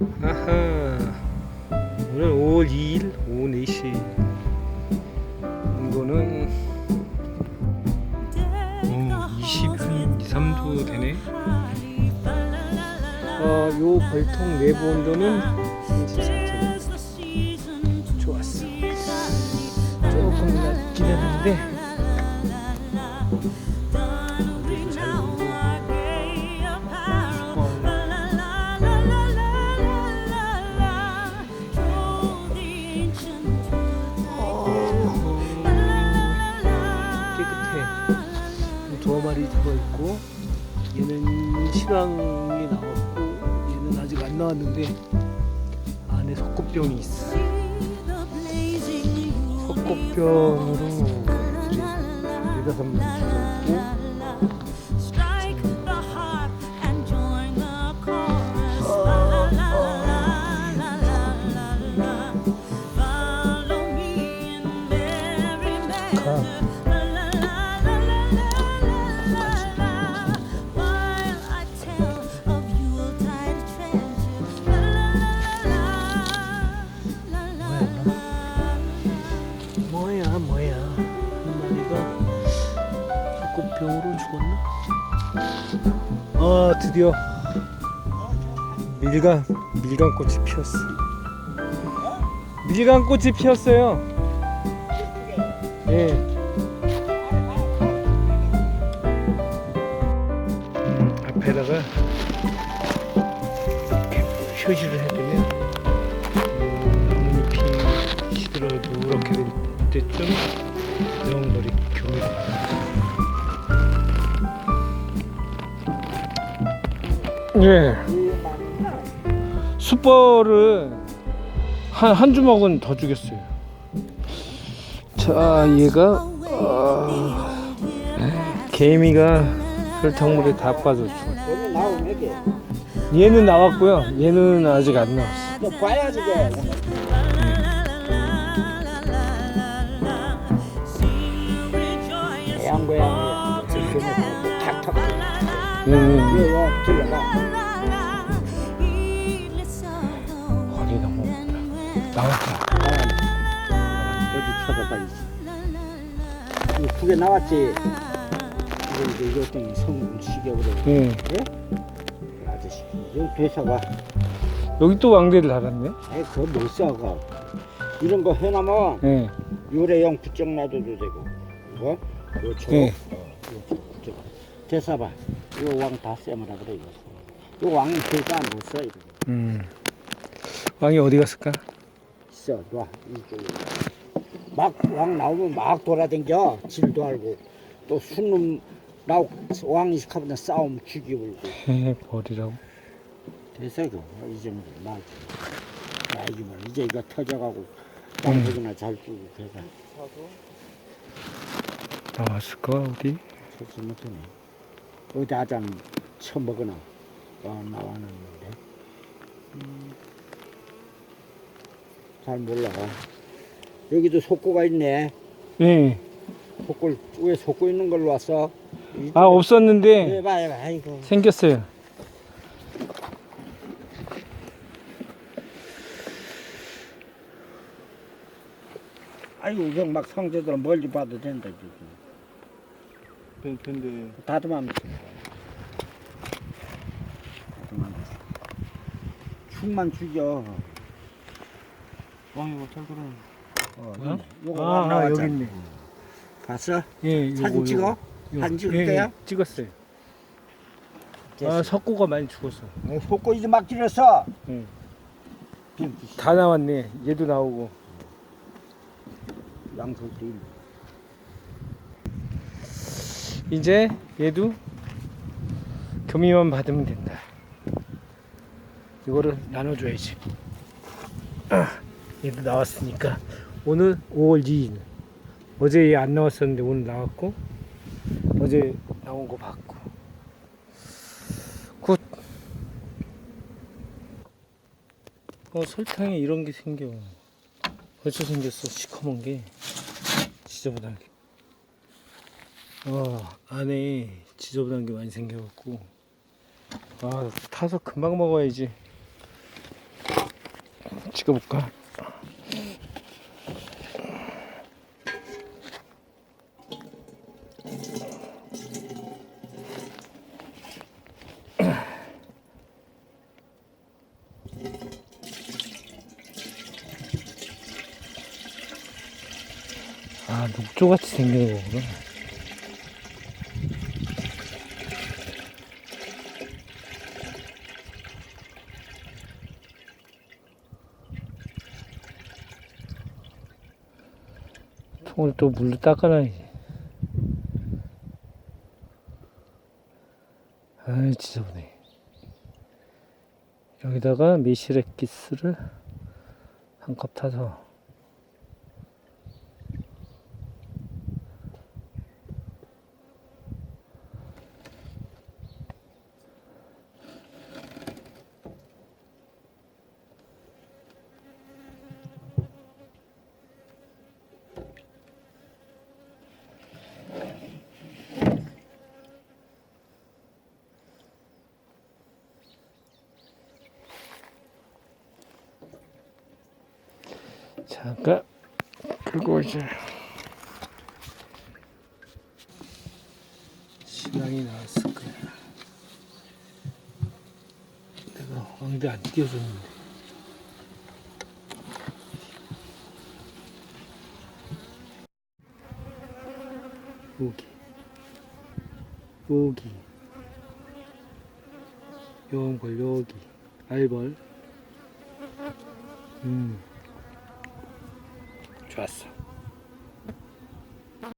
아하. 오늘 5월 2일 오후 4시. 온도는 어, 20한 2, 3도 되네. 어, 요 벌통 내부 온도는 34도 좋았어. 조금 낮긴 했는데 두 마리 들어있고 얘는 신왕이 나왔고 얘는 아직 안 나왔는데 안에 석고병이 있어. 석고병으로 네다섯 마리 죽었고 Strike 뭐야 뭐야 한 마리가 석고병으로 죽었나? 아 드디어 밀감 밀감 꽃이 피었어. 밀감 꽃이 피었어요. 예. 음, 앞에다가 이렇게 표시를 해두면 때쯤 명돌이 교미됩니다. 예. 숯벌을 한, 한 주먹은 더 주겠어요. 자, 얘가, 아, 개미가 설탕물에 다 빠져 죽었어. 오늘 나오면 이게 얘는 나왔고요. 얘는 아직 안 나왔어. 너 봐야지 게 탁탁 음, 이거 너무 나왔다. 어디 이거 두개 나왔지 이거 이제 이것 때문에 성분 시격으로 응. 아저씨 여기 되서봐 여기 또 왕대를 달았네. 아이 그거 못 써가 이런 거 해놔면 예. 요래형 부쩍 놔둬도 되고 뭐? 요처럼 예. 어, 요처럼 부쩍 대사봐. 이거 왕다 쌤으라 그래 이거. 요 왕은 절대 안못써 이거. 음. 왕이 어디 갔을까? 있어 놔 이쪽에. 막 왕 나오면 막 돌아댕겨 질도 알고. 또 순놈 나오 왕이 시카보다 싸움 죽이고. 헤, 버리라고. 이거. 이 정도. 나 나 이기만 이제 이거 터져가고 땅속이나 잘 주고 그래서 나왔을까 어디? 찾지 못하네 어디 아장 처먹으나 어, 나왔는데. 음, 잘 몰라. 여기도 속고가 있네. 예. 속골 왜 속고 있는 걸로 왔어? 아 없었는데 해봐 해봐 아이고. 생겼어요. 아이고 그냥 막 성제들 멀리 봐도 된다 지금 근데 다듬하면 돼 다듬하면 돼 축만 죽여 왕이 잘 돌아. 어, 뭐야? 요거 아, 아, 아 여기 있네. 봤어? 예, 요거, 사진 찍어? 요거. 사진 찍을 예, 거야? 예, 찍었어요. 아 석고가 많이 죽었어. 어, 속고 이제 막 길었어 응. 비- 다 나왔네. 얘도 나오고. 있네. 이제 얘도 교미만 받으면 된다. 이거를 나눠줘야지. 아, 얘도 나왔으니까 오늘 5월 2일. 어제 얘 안 나왔었는데 오늘 나왔고 어제 나온 거 봤고. 굿. 어 설탕에 이런 게 생겨. 벌써 생겼어 시커먼 게 지저분하게. 어, 안에 지저분한 게 많이 생겨갖고 아 타서 금방 먹어야지 찍어볼까? 아, 녹조같이 생기는 거구나. 통을 또 물로 닦아놔야지. 아이, 지저분해. 여기다가 메시렉기스를 한 컵 타서 잠깐. 그리고 이제 신랑이 나왔을 거야. 내가 왕대 안 띄워줬는데. 여기. 여기. 여왕벌 여기 알벌. 음 좋았어